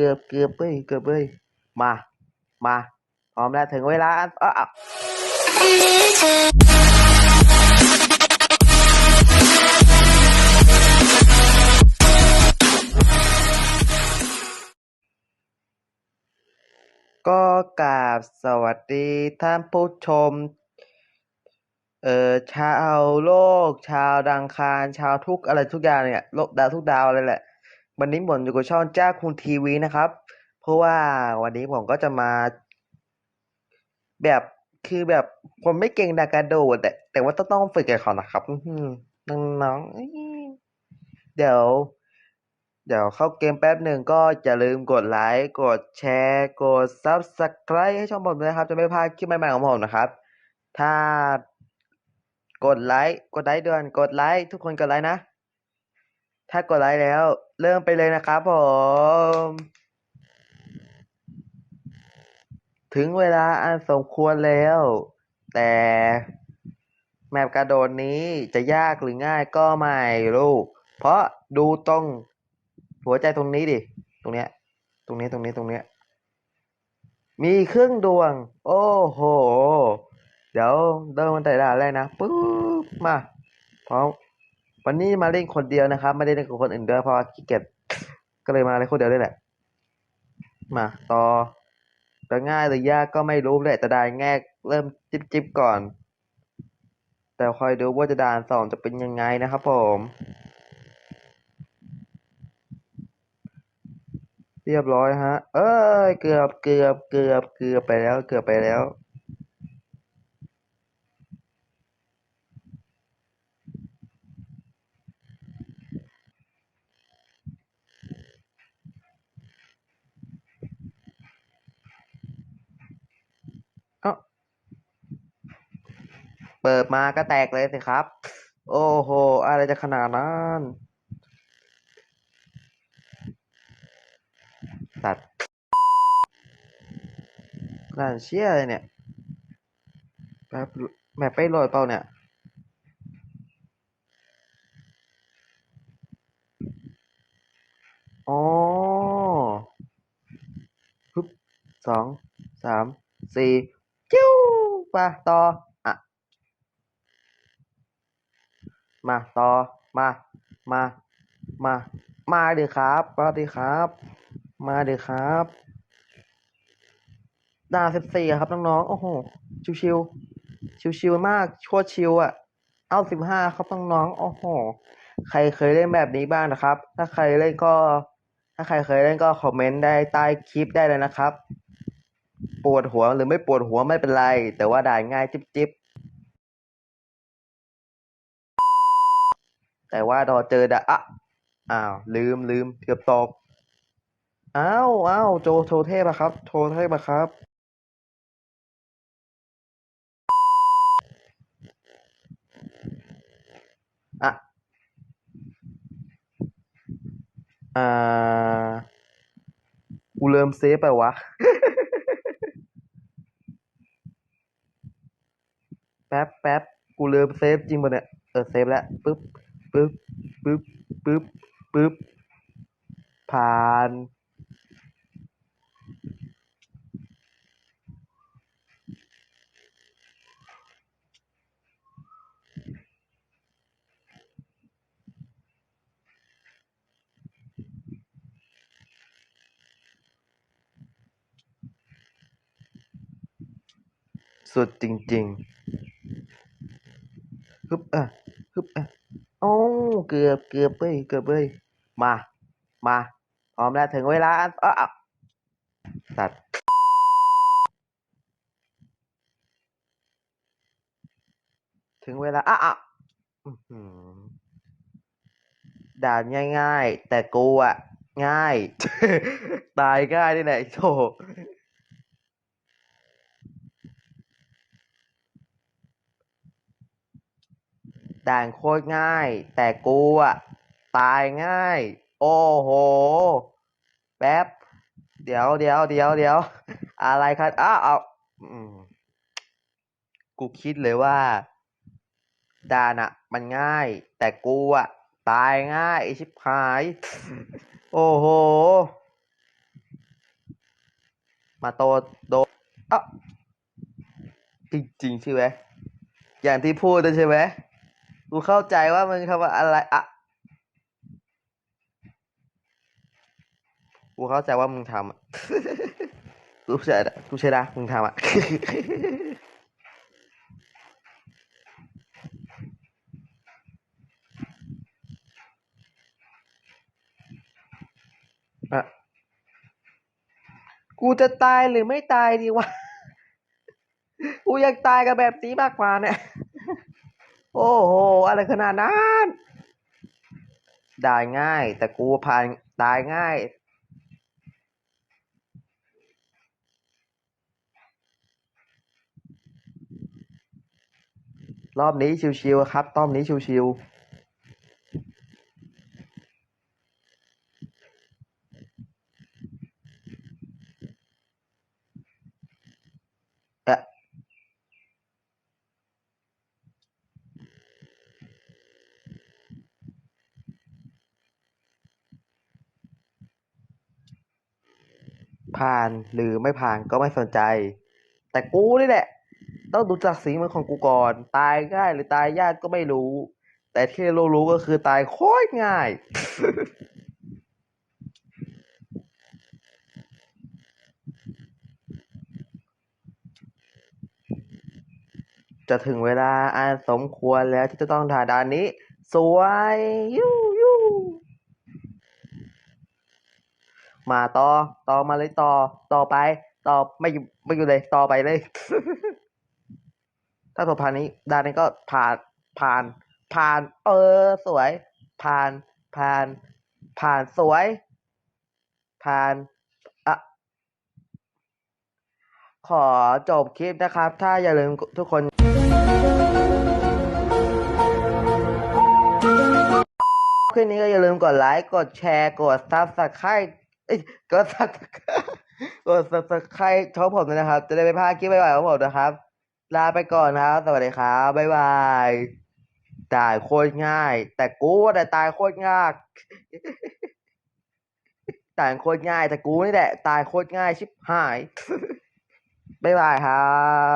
เกือบเกือบเว้ยเกือบเว้ยมา มา พร้อมแล้วถึงเวลาอะก็กราบสวัสดีท่านผู้ชม เอ่อชาวโลก ชาวดังคาร ชาวทุกอะไรทุกอย่างเนี่ยโลกดาวทุกดาวเลยแหละ วันนี้ผมอยู่กับช่องจ้าคุณทีวีนะครับ เพราะว่าวันนี้ผมก็จะมา แบบคือแบบผมไม่เก่งดากาโดแต่แต่ว่าต้องต้องฝึกกับเขานะครับน้องๆเดี๋ยว เดี๋ยวเข้าเกมแป๊บหนึ่งก็อย่าลืมกดไลค์กดแชร์กด Subscribe ให้ช่องผมด้วยนะครับ จะไม่พลาดคลิปใหม่ๆของผมนะครับ ถ้ากดไลค์กดไลค์ด่วนกดไลค์ทุกคนกดไลค์นะ ถ้ากดไลค์แล้ว เริ่มไปเลยนะครับผม ถึงเวลาอันสมควรแล้ว แต่แมปกระโดดนี้จะยากหรือง่ายก็ไม่รู้เพราะดูตรงหัวใจตรงนี้ดิ ตรงเนี้ย ตรงนี้ตรงนี้ตรงเนี้ย มีครึ่งดวง โอ้โห เดี๋ยวเริ่มมันแต่ด่านแรกนะปุ๊บ มา พร้อม วันนี้มาเล่นคนเดียวนะครับ ไม่ได้เล่นกับคนอื่นด้วยเพราะขี้เกียจก็เลยมาเล่นคนเดียวได้แหละ มาต่อจะง่ายหรือยากก็ไม่รู้แหละแต่ดานแรกเริ่มจิบจิบก่อน แต่คอยดูว่าจะด่านสองจะเป็นยังไงนะครับผมเรียบร้อยฮะ เอ้ย เกือบ เกือบ เกือบ เกือบไปแล้ว เกือบไปแล้ว เปิดมาก็แตกเลยสิครับ โอ้โห อะไรจะขนาดนั้นตัดด่านเชี่ยอะไรเนี่ยแป๊บแมปไปโหลดเปล่าเนี่ย อ๋อปึ๊บสอง สาม สี่ จิ้วไปต่อ อะ มาต่อมา มา มา มาเดิครับมาดิครับ มาเดิครับดาสิบสี่ครับน้องๆ โอ้โห ชิวๆ ชิวๆ มากโคตรชิวอะ เอาสิบห้าครับน้องๆ โอ้โห ใครเคยเล่นแบบนี้บ้างนะครับ ถ้าใครเล่นก็ ถ้าใครเคยเล่นก็คอมเมนต์ได้ใต้คลิปได้เลยนะครับ ปวดหัวหรือไม่ปวดหัวไม่เป็นไร แต่ว่าด่าง่ายจิ๊บจิ๊บ แต่ว่าดอเจอดะอะอ้าวลืมลืมเกือบตกอ้าวอ้าวโจโทเทพอะครับโทเทพอะครับ อะ อ่ากูเริ่มเซฟไปวะ แป๊บแป๊บกูเริ่มเซฟจริงป่ะเนี่ย เออเซฟแล้วปึ๊บ ปึ๊บปึ๊บปึ๊บปึ๊บ ผ่าน สุดจริงๆฮึบอะฮึบอะ โอ้ เกือบเกือบเว้ยเกือบเว้ยมา มา พร้อมแล้ว ถึงเวลาอะตัดถึงเวลาอะอะอื้อหือด่านง่าย ๆ แต่กูอะง่าย ตายง่ายนี่แหละไอ้โถ ด่านโคตรง่าย แต่กูอะตายง่าย โอ้โห แป๊บ เดี๋ยวเดี๋ยวเดี๋ยวเดี๋ยว อะไรครับอ้าวเอาอืมกูคิดเลยว่า ดานอะมันง่าย แต่กูอะตายง่ายอ้ชิบหาย โอ้โห มาโตโดอ้าจริงๆใช่ไหมอย่างที่พูดนะใช่ไหม กูเข้าใจว่ามึงทำว่าอะไรอะกูเข้าใจว่ามึงทำอะกูเชื่อกูเชื่อนะมึงทำอะอะกูจะตายหรือไม่ตายดีวะ กูอยากตายกับแบบนี้มากกว่าเนี่ย โอ้โห อะไรขนาดนั้นได้ง่าย แต่กูผ่านตายง่าย รอบนี้ชิวๆครับรอมนี้ชิวๆ ผ่านหรือไม่ผ่านก็ไม่สนใจ แต่กูนี่แหละ ต้องดูจากสีมือของกูก่อน ตายง่ายหรือตายยากก็ไม่รู้ แต่ที่รู้ๆก็คือตายโคตรง่าย จะถึงเวลาอันสมควรแล้วที่จะต้องถ่ายดานนี้ สวยยูยู มาต่อต่อมาเลยต่อต่อไป ต่อไม่อยู่ไม่อยู่เลยต่อไปเลย ถ้าตัวผ่านนี้ด่านนี้ก็ผ่านผ่าน ผ่าน เออ สวย ผ่าน ผ่าน ผ่านสวย ผ่านอะขอจบคลิปนะครับ ถ้าอย่าลืมทุกคนคลิปนี้ก็อย่าลืมกดไลค์ กดแชร์ กดซับสไครต์ เอ้ยกดซับกดซับสไครต์ชองผมด้วยนะครับ จะได้ไม่พลาดคลิปใหม่ๆของผมนะครับ ลาไปก่อนนะครับ สวัสดีครับบ๊ายบายตายโคตรง่าย แต่กูแต่ตายโคตรยากตายโคตรง่ายแต่กูนี่แหละ ตายโคตรง่ายชิบหายบ๊ายบายครับ